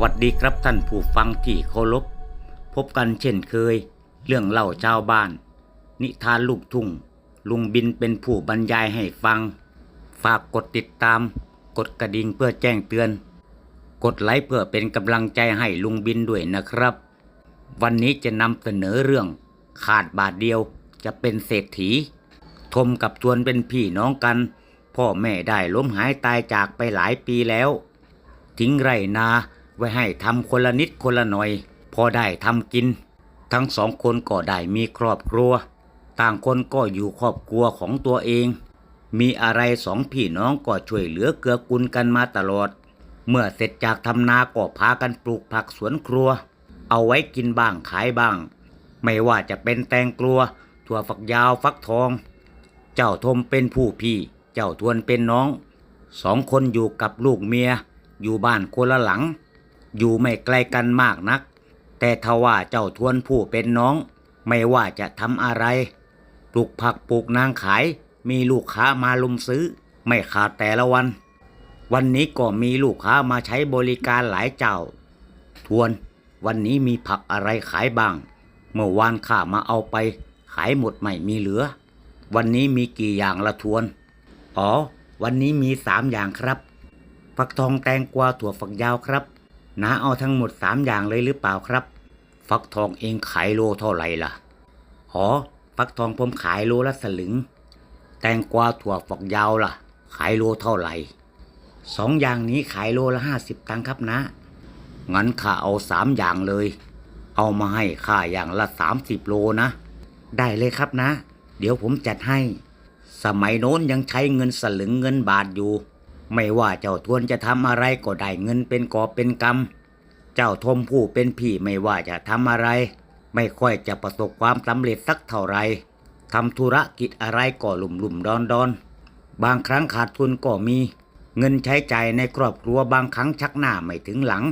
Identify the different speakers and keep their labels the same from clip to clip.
Speaker 1: วัสดีครับท่านผู้ฟังที่เคารพ พบกันเช่นเคย เรื่องเล่าชาวบ้าน นิทานลูกทุ่ง ลุงบินเป็นผู้บรรยายให้ฟัง ฝากกดติดตาม กดกระดิ่งเพื่อแจ้งเตือน กดไลค์เพื่อเป็นกำลังใจให้ลุงบินด้วยนะครับ วันนี้จะนำเสนอเรื่อง ขาดบาทเดียวจะเป็นเศรษฐี ทมกับทวนเป็นพี่น้องกัน พ่อแม่ได้ล้มหายตายจากไปหลายปีแล้ว ทิ้งไรนา ไว้ให้ทำคนละนิดคนละหน่อย พอได้ทำกิน ทั้งสองคนก็ได้มีครอบครัว ต่างคนก็อยู่ครอบครัวของตัวเอง มีอะไรสองพี่น้องก็ช่วยเหลือเกื้อกูลกันมาตลอด เมื่อเสร็จจากทำนาก็พากันปลูกผักสวนครัว เอาไว้กินบ้างขายบ้าง ไม่ว่าจะเป็นแตงกลัว ถั่วฝักยาวฟักทอง เจ้าทมเป็นผู้พี่ เจ้าทวนเป็นน้องสองคนอยู่กับลูกเมีย อยู่บ้านคนละหลัง อยู่ไม่ไกลกันมากนัก แต่ทว่าเจ้าทวนผู้เป็นน้อง ไม่ว่าจะทำอะไร ปลูกผักปลูกนางขาย มีลูกค้ามาลุมซื้อ ไม่ขาดแต่ละวัน วันนี้ก็มีลูกค้ามาใช้บริการหลายเจ้า ทวน วันนี้มีผักอะไรขายบ้าง เมื่อวานข้ามาเอาไป ขายหมดไม่มีเหลือ วันนี้มีกี่อย่างละทวน อ๋อ วันนี้มีสามอย่างครับ ฟักทองแตงกวาถั่วฝักยาวครับ น้าเอาทั้งหมดสามอย่างเลยหรือเปล่าครับ ฟักทองเองขายโลเท่าไหร่ล่ะอ๋อฟักทองผมขายโลละสลึง แตงกวาถั่วฝักยาวล่ะ ขายโลเท่าไหร่สองอย่างนี้ขายโลละห้าสิบตังค์ครับนะ งั้นข้าเอาสามอย่างเลย เอามาให้ข้าอย่างละสามสิบโลนะ ได้เลยครับนะ เดี๋ยวผมจัดให้ สมัยโน้นยังใช้เงินสลึงเงินบาทอยู่ ไม่ว่าเจ้าทวนจะทำอะไรก็ได้เงินเป็นกอบเป็นกำเจ้าทมผู้เป็นพี่ไม่ว่าจะทำอะไร ไม่ค่อยจะประสบความสำเร็จสักเท่าไรทำธุรกิจอะไรก็หลุ่มหลุ่มดอนดอนบางครั้งขาดทุนก็มี เงินใช้ใจ่ายในครอบครัวบางครั้งชักหน้าไม่ถึงหลัง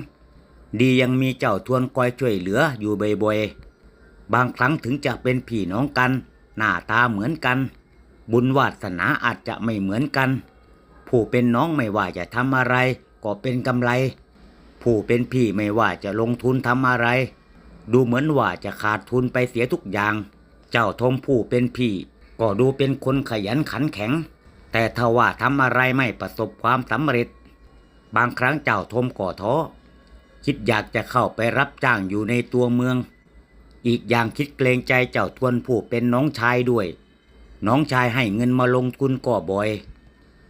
Speaker 1: ดียังมีเจ้าทวนคอยช่วยเหลืออยู่บ่อยๆบางครั้งถึงจะเป็นพี่น้องกัน หน้าตาเหมือนกัน บุญวาสนาอาจจะไม่เหมือนกัน ผู้เป็นน้องไม่ว่าจะทำอะไร ก็เป็นกำไร ผู้เป็นพี่ไม่ว่าจะลงทุนทำอะไร ดูเหมือนว่าจะขาดทุนไปเสียทุกอย่าง เจ้าทมผู้เป็นพี่ ก็ดูเป็นคนขยันขันแข็ง แต่ถ้าว่าทำอะไรไม่ประสบความสำเร็จ บางครั้งเจ้าทมก่อท้อคิดอยากจะเข้าไปรับจ้างอยู่ในตัวเมือง อีกอย่างคิดเกรงใจเจ้าทวนผู้เป็นน้องชายด้วย น้องชายให้เงินมาลงทุนก็บ่อย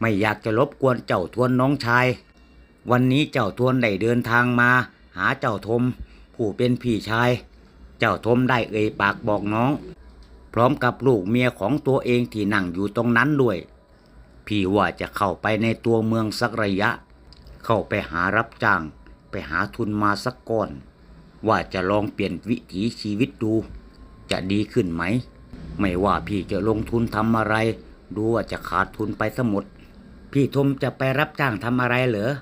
Speaker 1: ไม่อยากจะรบกวนเจ้าทวนน้องชาย วันนี้เจ้าทวนได้เดินทางมา หาเจ้าทม ผู้เป็นพี่ชาย เจ้าทมได้เอ่ยปากบอกน้อง พร้อมกับลูกเมียของตัวเองที่นั่งอยู่ตรงนั้นด้วย พี่ว่าจะเข้าไปในตัวเมืองสักระยะ เข้าไปหารับจ้าง ไปหาทุนมาสักก้อน ว่าจะลองเปลี่ยนวิถีชีวิตดู จะดีขึ้นไหม ไม่ว่าพี่จะลงทุนทำอะไร ดูว่าจะขาดทุนไปสมด พี่ทมจะไปรับจ้างทำอะไรเหรอ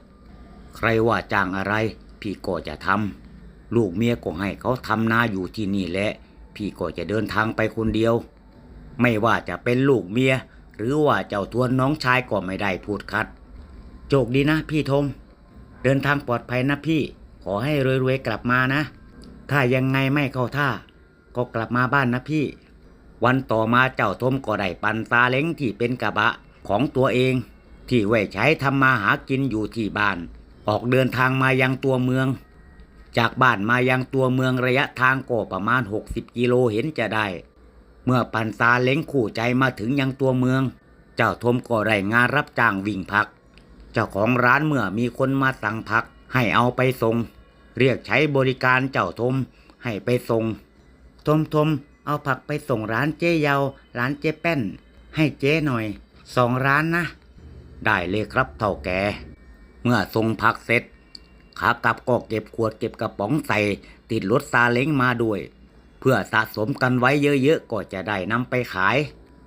Speaker 1: ใครว่าจ้างอะไร พี่ก็จะทำลูกเมียก็ให้เขาทำนาอยู่ที่นี่แหละ พี่ก็จะเดินทางไปคนเดียว ไม่ว่าจะเป็นลูกเมีย หรือว่าเจ้าทวนน้องชายก็ไม่ได้พูดคัดโชคดีนะ พี่ทม เดินทางปลอดภัยนะพี่ ขอให้รวยๆกลับมานะ ถ้ายังไงไม่เข้าท่า ก็กลับมาบ้านนะพี่ วันต่อมาเจ้าทมก็ได้ปันซาเล้งที่เป็นกระบะของตัวเอง ที่ไว้ใช้ทำมาหากินอยู่ที่บ้าน ออกเดินทางมายังตัวเมือง จากบ้านมายังตัวเมืองระยะทางก็ประมาณ 60 กิโลเห็นจะได้ เมื่อปันซาเล้งคู่ใจมาถึงยังตัวเมือง เจ้าทมก็ได้งานรับจ้างวิ่งผัก เจ้าของร้านเมื่อมีคนมาสั่งผักให้เอาไปส่ง เรียกใช้บริการเจ้าทมให้ไปส่งทมทมเอาผักไปส่งร้านเจ๊เยา ร้านเจ๊แป้น ให้เจ๊หน่อยสองร้านนะ ได้เลยครับเท่าแกเมื่อส่งผักเสร็จขากลับก็เก็บขวดเก็บกระป๋องใส่ ติดรถซาเล้งมาด้วย เพื่อสะสมกันไว้เยอะๆก็จะได้นำไปขาย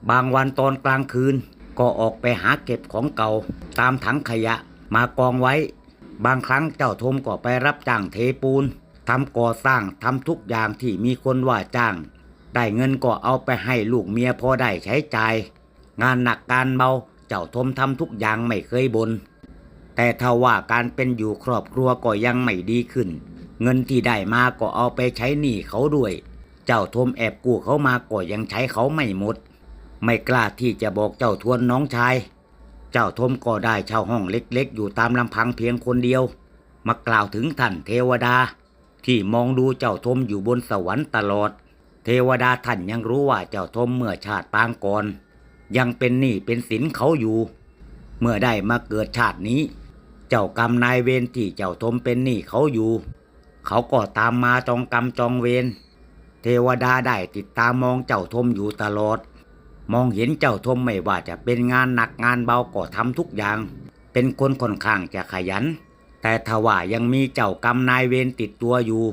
Speaker 1: บางวันตอนกลางคืน ก็ออกไปหาเก็บของเก่า ตามถังขยะมากองไว้ บางครั้งเจ้าทมก็ไปรับจ้างเทปูนทำก่อสร้างทำทุกอย่างที่มีคนว่าจ้าง ได้เงินก็เอาไปให้ลูกเมียพอได้ใช้จ่ายงานหนักการเบา เจ้าทมทำทุกอย่างไม่เคยบน แต่ถ้าว่าการเป็นอยู่ครอบครัวก็ยังไม่ดีขึ้น เงินที่ได้มาก็เอาไปใช้หนี้เขาด้วย เจ้าทมแอบกู้เขามาก็ยังใช้เขาไม่หมด ไม่กล้าที่จะบอกเจ้าทวนน้องชาย เจ้าทมก็ได้เช่าห้องเล็กๆ อยู่ตามลำพังเพียงคนเดียว มากล่าวถึงท่านเทวดา ที่มองดูเจ้าทมอยู่บนสวรรค์ตลอด เทวดาท่านยังรู้ว่าเจ้าทมเมื่อชาติปางก่อน ยังเป็นหนี้เป็นสินเขาอยู่ เมื่อได้มาเกิดชาตินี้ เจ้ากรรมนายเวรที่เจ้าทมเป็นหนี้เขาอยู่ เขาก็ตามมาจองกรรมจองเวรเทวดาได้ติดตามมองเจ้าทมอยู่ตลอด มองเห็นเจ้าทมไม่ว่าจะเป็นงานหนักงานเบาก็ทำทุกอย่าง เป็นคนค่อนข้างจะขยัน แต่ทว่ายังมีเจ้ากรรมนายเวรติดตัวอยู่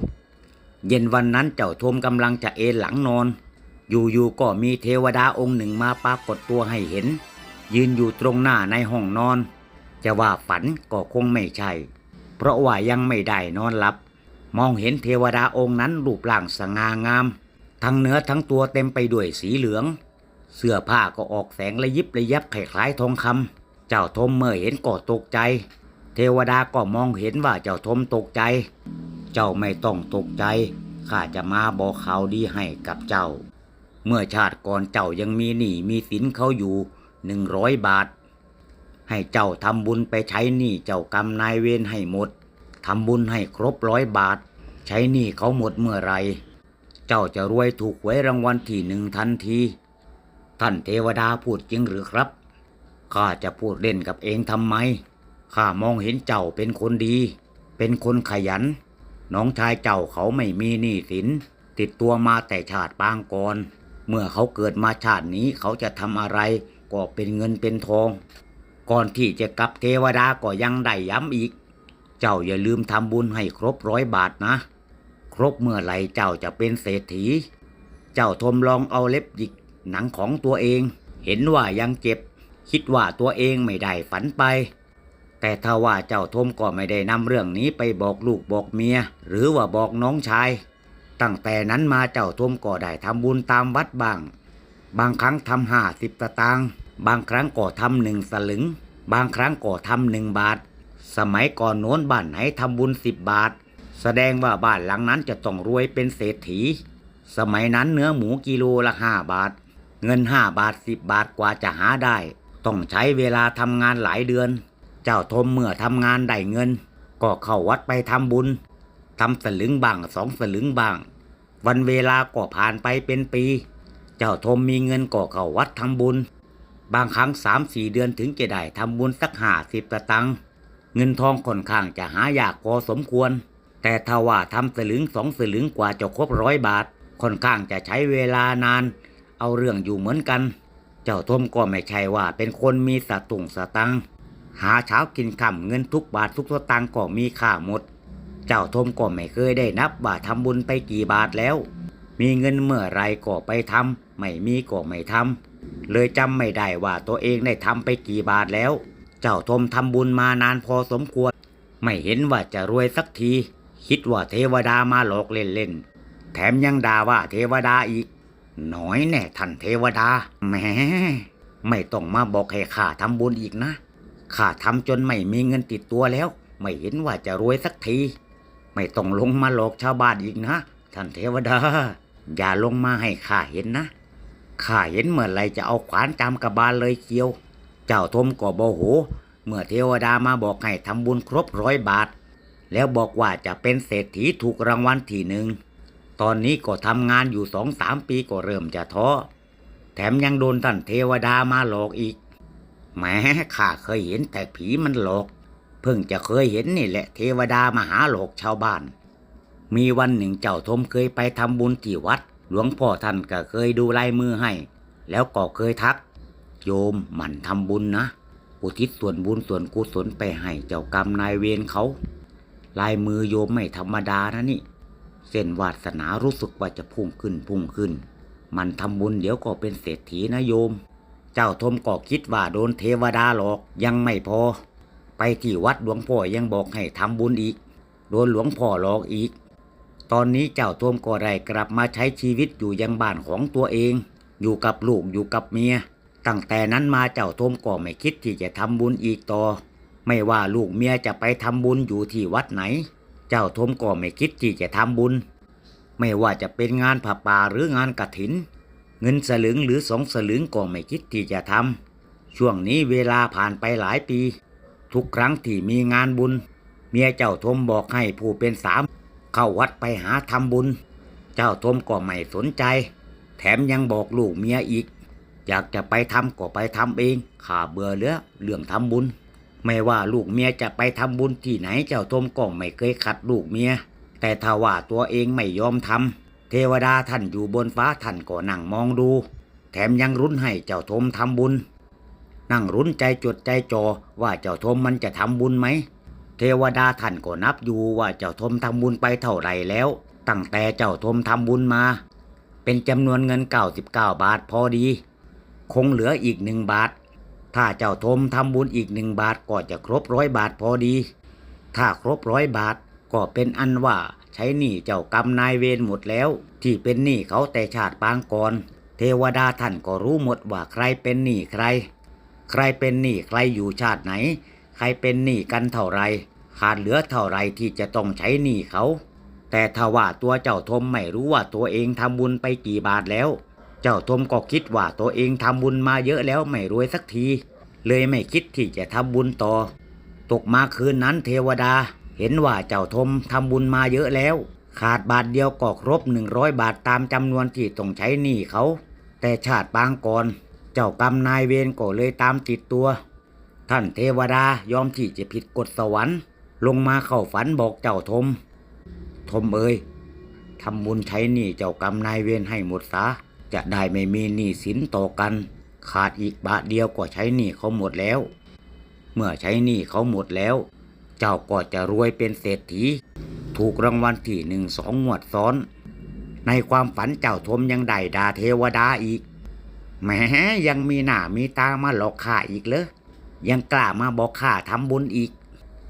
Speaker 1: เย็นวันนั้นเจ้าทมกำลังจะเอนหลังนอน อยู่ๆก็มีเทวดาองค์หนึ่งมาปรากฏตัวให้เห็น ยืนอยู่ตรงหน้าในห้องนอน จะว่าฝันก็คงไม่ใช่ เพราะว่ายังไม่ได้นอนหลับ มองเห็นเทวดาองค์นั้นรูปร่างสง่างาม ทั้งเนื้อทั้งตัวเต็มไปด้วยสีเหลือง เสื้อผ้าก็ออกแสงระยิบระยับคล้ายๆทองคำเจ้าทมเมื่อเห็นก็ตกใจ เทวดาก็มองเห็นว่าเจ้าทมตกใจ เจ้าไม่ต้องตกใจข้าจะมาบอกข่าวดีให้กับเจ้า เมื่อชาติก่อนเจ้ายังมีหนี้มีสินเขาอยู่หนึ่งร้อยบาท ให้เจ้าทำบุญไปใช้หนี้เจ้ากรรมนายเวรให้หมดทำบุญให้ครบร้อยบาท ใช้หนี้เขาหมดเมื่อไร เจ้าจะรวยถูกหวยรางวัลที่หนึ่งทันที ท่านเทวดาพูดจริงหรือครับข้าจะพูดเล่นกับเองทำไมข้ามองเห็นเจ้าเป็นคนดี เป็นคนขยัน น้องชายเจ้าเขาไม่มีหนี้สิน ติดตัวมาแต่ชาติปางก่อน เมื่อเขาเกิดมาชาตินี้เขาจะทำอะไรก็เป็นเงินเป็นทอง ก่อนที่จะกลับเทวดาก็ยังได้ย้ำอีก เจ้าอย่าลืมทำบุญให้ครบร้อยบาทนะ ครบเมื่อไหรเจ้าจะเป็นเศรษฐี เจ้าทมลองเอาเล็บหยิกหนังของตัวเอง เห็นว่ายังเจ็บ คิดว่าตัวเองไม่ได้ฝันไป แต่ถ้าว่าเจ้าทมก็ไม่ได้นำเรื่องนี้ไปบอกลูกบอกเมีย หรือว่าบอกน้องชาย ตั้งแต่นั้นมาเจ้าทมก็ได้ทำบุญตามวัดบ้าง บางครั้งทำห้าสิบตะตางบางครั้งก็ทำหนึ่งสลึง บางครั้งก็ทำหนึ่งบาท สมัยก่อนโน้นบ้านไหนทำบุญสิบบาท แสดงว่าบ้านหลังนั้นจะต้องรวยเป็นเศรษฐี สมัยนั้นเนื้อหมูกิโลละห้าบาท เงินห้าบาทสิบบาทกว่าจะหาได้ ต้องใช้เวลาทำงานหลายเดือน เจ้าทมเมื่อทำงานได้เงิน ก็เข้าวัดไปทำบุญ ทำสลึงบ้างสองสลึงบ้าง วันเวลาก็ผ่านไปเป็นปี เจ้าทมมีเงินก็เข้าวัดทำบุญ บางครั้งสามสี่เดือนถึงจะได้ทำบุญสักห้าสิบตะตัง เงินทองค่อนข้างจะหายากพอสมควร แต่ถ้าว่าทำสลึงสองสลึงกว่าจะครบร้อยบาท ค่อนข้างจะใช้เวลานาน เอาเรื่องอยู่เหมือนกัน เจ้าทมก็ไม่ใช่ว่าเป็นคนมีสตุงสตัง หาเช้ากินค่ำเงินทุกบาททุกสตางก็มีค่าหมด เจ้าทมก็ไม่เคยได้นับว่าทำบุญไปกี่บาทแล้ว มีเงินเมื่อไรก็ไปทำไม่มีก็ไม่ทำเลยจำไม่ได้ว่าตัวเองได้ทำไปกี่บาทแล้ว เจ้าทมทำบุญมานานพอสมควร ไม่เห็นว่าจะรวยสักที คิดว่าเทวดามาหลอกเล่นๆแถมยังด่าว่าเทวดาอีกหน่อยแน่ท่านเทวดาแหมไม่ต้องมาบอกให้ข้าทำบุญอีกนะข้าทำจนไม่มีเงินติดตัวแล้ว ไม่เห็นว่าจะรวยสักที ไม่ต้องลงมาหลอกชาวบ้านอีกนะ ท่านเทวดา อย่าลงมาให้ข้าเห็นนะข้าเห็นเมื่อไรจะเอาขวานจามกระบาลเลยเกียว เจ้าทมก็โมโห เมื่อเทวดามาบอกให้ทำบุญครบร้อยบาท แล้วบอกว่าจะเป็นเศรษฐีถูกรางวัลทีหนึ่ง ตอนนี้ก็ทำงานอยู่สองสามปีก็เริ่มจะท้อ แถมยังโดนท่านเทวดามาหลอกอีกแม้ข้าเคยเห็นแต่ผีมันหลอก เพิ่งจะเคยเห็นนี่แหละเทวดามหาหลกชาวบ้าน มีวันหนึ่งเจ้าทมเคยไปทำบุญที่วัด หลวงพ่อท่านก็เคยดูลายมือให้ แล้วก็เคยทัก โยมหมั่นทำบุญนะ อุทิศส่วนบุญส่วนกุศลไปให้เจ้ากรรมนายเวรเขา ลายมือโยมไม่ธรรมดานะนี่ เส้นวาสนารู้สึกว่าจะพุ่งขึ้นพุ่งขึ้น มันทำบุญเดี๋ยวก็เป็นเศรษฐีนะโยม เจ้าทมก็คิดว่าโดนเทวดาหลอกยังไม่พอ ไปที่วัดหลวงพ่อยังบอกให้ทำบุญอีก โดนหลวงพ่อหลอกอีก ตอนนี้เจ้าทมก็ได้กลับมาใช้ชีวิตอยู่ยังบ้านของตัวเอง อยู่กับลูกอยู่กับเมีย ตั้งแต่นั้นมาเจ้าทมก็ไม่คิดที่จะทำบุญอีกต่อ ไม่ว่าลูกเมียจะไปทำบุญอยู่ที่วัดไหน เจ้าทมก็ไม่คิดที่จะทำบุญ ไม่ว่าจะเป็นงานผ่าป่าหรืองานกระถิน เงินสลึงหรือสองสลึงก็ไม่คิดที่จะทำช่วงนี้เวลาผ่านไปหลายปี ทุกครั้งที่มีงานบุญ เมียเจ้าทมบอกให้ผู้เป็นสาม เข้าวัดไปหาทำบุญ เจ้าทมก็ไม่สนใจ แถมยังบอกลูกเมียอีก อยากจะไปทำก็ไปทำเองข้าเบื่อเหลือเรื่องทำบุญ ไม่ว่าลูกเมียจะไปทำบุญที่ไหนเจ้าทมก็ไม่เคยขัดลูกเมีย แต่ถ้าว่าตัวเองไม่ยอมทำเทวดาท่านอยู่บนฟ้าท่านก็นั่งมองดู แถมยังรุนให้เจ้าทมทำบุญ นั่งรุนใจจดใจจอว่าเจ้าทมมันจะทำบุญไหม เทวดาท่านก็นับอยู่ว่าเจ้าทมทำบุญไปเท่าไรแล้ว ตั้งแต่เจ้าทมทำบุญมา เป็นจำนวนเงิน 99 บาทพอดี คงเหลืออีกหนึ่งบาท ถ้าเจ้าทมทำบุญอีกหนึ่งบาทก็จะครบร้อยบาทพอดี ถ้าครบร้อยบาทก็เป็นอันว่าใช้หนี้เจ้ากรรมนายเวรหมดแล้ว ที่เป็นหนี้เขาแต่ชาติปางก่อน เทวดาท่านก็รู้หมดว่าใครเป็นหนี้ใคร ใครเป็นหนี้ใครอยู่ชาติไหน ใครเป็นหนี้กันเท่าไร ขาดเหลือเท่าไรที่จะต้องใช้หนี้เขา แต่ถ้าว่าตัวเจ้าทมไม่รู้ว่าตัวเองทำบุญไปกี่บาทแล้ว เจ้าทมก็คิดว่าตัวเองทำบุญมาเยอะแล้วไม่รวยสักที เลยไม่คิดที่จะทำบุญต่อ ตกมาคืนนั้นเทวดา เห็นว่าเจ้าทมทำบุญมาเยอะแล้ว ขาดบาทเดียวก็ครบหนึ่งร้อยบาทตามจำนวนที่ต้องใช้หนี้เขา แต่ชาติปางก่อน จ้ากรรมนายเวรก็เลยตามติดตัว ท่านเทวดายอมที่จะผิดกฎสวรรค์ ลงมาเข้าฝันบอกเจ้าทม ทมเอ้ยทำบุญใช้หนี้เจ้ากรรมนายเวรให้หมดซะจะได้ไม่มีหนี้สินต่อกัน ขาดอีกบาทเดียวก็ใช้หนี้เขาหมดแล้ว เมื่อใช้หนี้เขาหมดแล้ว เจ้าก็จะรวยเป็นเศรษฐี ถูกรางวัลที่หนึ่งสองงวดซ้อน ในความฝันเจ้าทมยังได้ด่าเทวดาอีก แหมยังมีหน้ามีตามาหลอกข้าอีกเหรอยังกล้ามาบอกข้าทำบุญอีก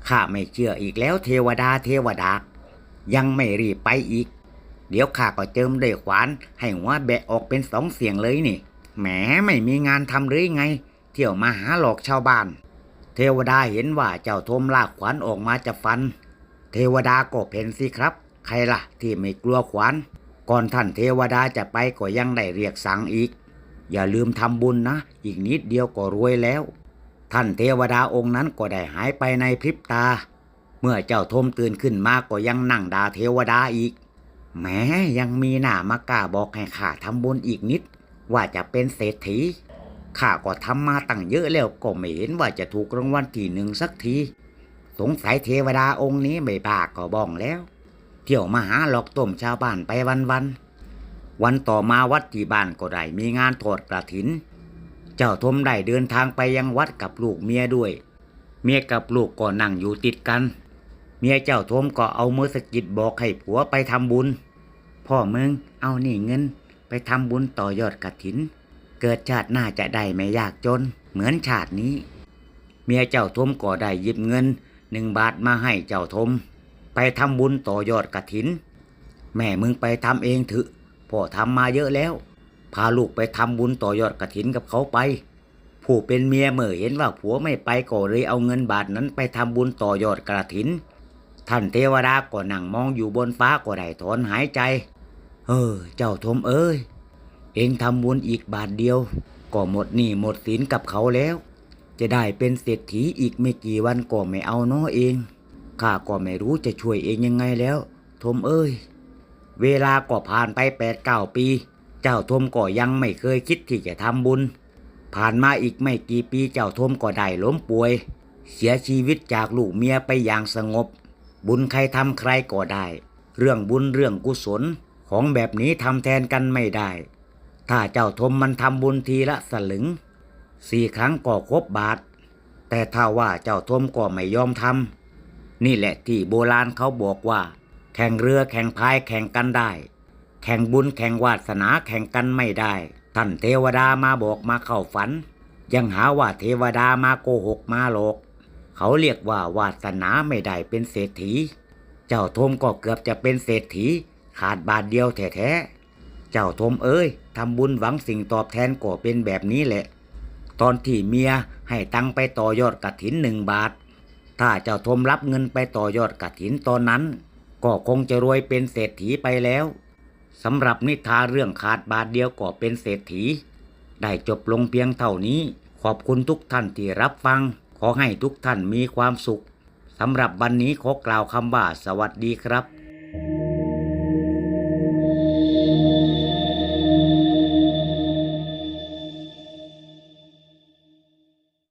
Speaker 1: ข้าไม่เชื่ออีกแล้วเทวดาเทวดา ยังไม่รีบไปอีก เดี๋ยวข้าก็เจิมด้วยขวาน ให้หัวแบะออกเป็นสองเสียงเลยนี่แหมไม่มีงานทำหรือไง เที่ยวมาหาหลอกชาวบ้าน เทวดาเห็นว่าเจ้าทมลากขวานออกมาจะฟัน เทวดาก็เพ่นสิครับ ใครล่ะ ที่ไม่กลัวขวาน ก่อนท่านเทวดาจะไปก็ยังได้เรียกสั่งอีก อย่าลืมทำบุญนะ อีกนิดเดียวก็รวยแล้ว ท่านเทวดาองค์นั้นก็ได้หายไปในพริบตา เมื่อเจ้าทมตื่นขึ้นมาก็ยังนั่งด่าเทวดาอีก แม้ยังมีหน้ามากล้าบอกให้ข้าทำบุญอีกนิด ว่าจะเป็นเศรษฐีข้าก็ทำมาตั้งเยอะแล้วก็ไม่เห็นว่าจะถูกรางวัลที่หนึ่งสักที สงสัยเทวดาองค์นี้ไม่บ้าก็บ้องแล้ว เที่ยวมาหาหลอกต้มชาวบ้านไปวันวันๆ วันต่อมาวัดที่บ้านก็ได้มีงานทอดกระถิน เจ้าทมได้เดินทางไปยังวัดกับลูกเมียด้วย เมียกับลูกก็นั่งอยู่ติดกัน เมียเจ้าทมก็เอามือสะกิดบอกให้ผัวไปทำบุญ พ่อมึงเอานี่เงินไปทำบุญต่อยอดกระถิน เกิดชาติหน้าจะได้ไม่ยากจน เหมือนชาตินี้ เมียเจ้าทมก็ได้หยิบเงินหนึ่งบาทมาให้เจ้าทม ไปทำบุญต่อยอดกระถิน แม่มึงไปทำเองเถอะ พ่อทำมาเยอะแล้ว พาลูกไปทำบุญต่อยอดกระถินกับเขาไป ผู้เป็นเมียเมื่อเห็นว่าผัวไม่ไปก็เลยเอาเงินบาทนั้นไปทำบุญต่อยอดกระถิน ท่านเทวดาก็นั่งมองอยู่บนฟ้าก็ได้ถอนหายใจ เออ เจ้าทมเอ้ย เองทำบุญอีกบาทเดียว ก็หมดหนี้หมดสินกับเขาแล้ว จะได้เป็นเศรษฐีอีกไม่กี่วันก็ไม่เอาเนาะเองข้าก็ไม่รู้จะช่วยเองยังไงแล้ว ทมเอ้ย เวลาก็ผ่านไปแปดเก้าปี เจ้าทมก็ยังไม่เคยคิดที่จะทำบุญ ผ่านมาอีกไม่กี่ปีเจ้าทมก็ได้ล้มป่วย เสียชีวิตจากลูกเมียไปอย่างสงบ บุญใครทำใครก็ได้ เรื่องบุญเรื่องกุศลของแบบนี้ทำแทนกันไม่ได้ ถ้าเจ้าทมมันทำบุญทีละสลึงสี่ครั้งก็ครบบาท แต่ถ้าว่าเจ้าทมก็ไม่ยอมทำนี่แหละที่โบราณเขาบอกว่า แข่งเรือแข่งพายแข่งกันได้ แข่งบุญแข่งวาสนาแข่งกันไม่ได้ ท่านเทวดามาบอกมาเข้าฝัน ยังหาว่าเทวดามาโกหกมาหลอก เขาเรียกว่าวาสนาไม่ได้เป็นเศรษฐี เจ้าทมก็เกือบจะเป็นเศรษฐี ขาดบาทเดียวแท้ๆ เจ้าทมเอ้ยทำบุญหวังสิ่งตอบแทนก็เป็นแบบนี้แหละ ตอนที่เมียให้ตังไปต่อยอดกระถินหนึ่งบาท ถ้าเจ้าทมรับเงินไปต่อยอดกฐินตอนนั้น ก็คงจะรวยเป็นเศรษฐีไปแล้วสำหรับนิทาเรื่องขาดบาทเดียวก็เป็นเศรษฐี ได้จบลงเพียงเท่านี้ ขอบคุณทุกท่านที่รับฟัง ขอให้ทุกท่านมีความสุขสำหรับวันนี้ขอกล่าวคำว่าสวัสดีครับ